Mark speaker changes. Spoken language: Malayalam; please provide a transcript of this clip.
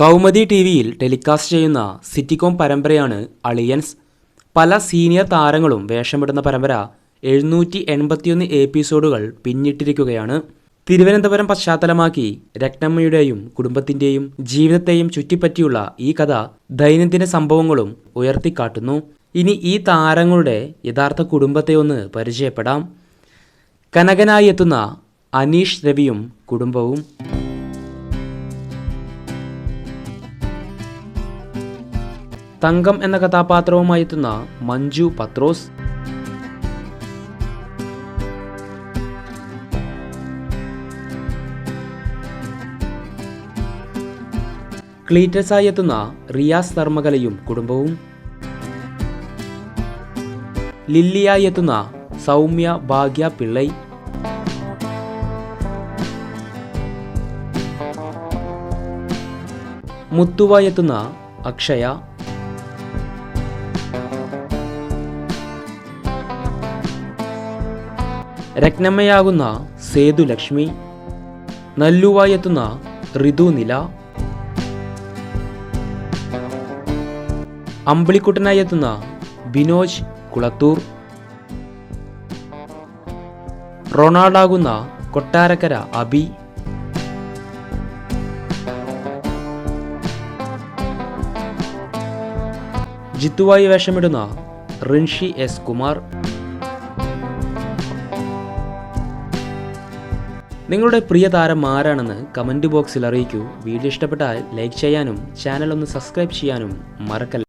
Speaker 1: കൗമുദി ടി വിയിൽ ടെലികാസ്റ്റ് ചെയ്യുന്ന സിറ്റികോം പരമ്പരയാണ് അളിയൻസ്. പല സീനിയർ താരങ്ങളും വേഷമിടുന്ന പരമ്പര എഴുന്നൂറ്റി എൺപത്തിയൊന്ന് എപ്പിസോഡുകൾ പിന്നിട്ടിരിക്കുകയാണ്. തിരുവനന്തപുരം പശ്ചാത്തലമാക്കി രത്നമ്മയുടെയും കുടുംബത്തിന്റെയും ജീവിതത്തെയും ചുറ്റിപ്പറ്റിയുള്ള ഈ കഥ ദൈനംദിന സംഭവങ്ങളും ഉയർത്തിക്കാട്ടുന്നു. ഇനി ഈ താരങ്ങളുടെ യഥാർത്ഥ കുടുംബത്തെ ഒന്ന് പരിചയപ്പെടാം. കനകനായി എത്തുന്ന അനീഷ് രവിയും കുടുംബവും. തങ്കം എന്ന കഥാപാത്രവുമായി എത്തുന്ന മഞ്ജു പത്രോസ്. ക്ലീറ്റസായി എത്തുന്ന റിയാസ് ധർമ്മകലയും കുടുംബവും. ലില്ലിയായി എത്തുന്ന സൗമ്യ ഭാഗ്യ പിള്ളൈ. മുത്തുവായി എത്തുന്ന അക്ഷയ. രത്നമ്മയാകുന്ന സേതു ലക്ഷ്മി നല്ലുവായി എത്തുന്ന ഋതു നില അമ്പിളിക്കുട്ടനായി എത്തുന്ന ബിനോജ് കുളത്തൂർ റൊണാൾഡാകുന്ന കൊട്ടാരക്കര അബി ജിത്തുവായി വേഷമിടുന്ന റിൻഷി എസ് കുമാർ. നിങ്ങളുടെ പ്രിയ താരം ആരാണെന്ന് കമന്റ് ബോക്സിൽ അറിയിക്കൂ. വീഡിയോ ഇഷ്ടപ്പെട്ടാൽ ലൈക്ക് ചെയ്യാനും ചാനൽ ഒന്ന് സബ്സ്ക്രൈബ് ചെയ്യാനും മറക്കല്ല.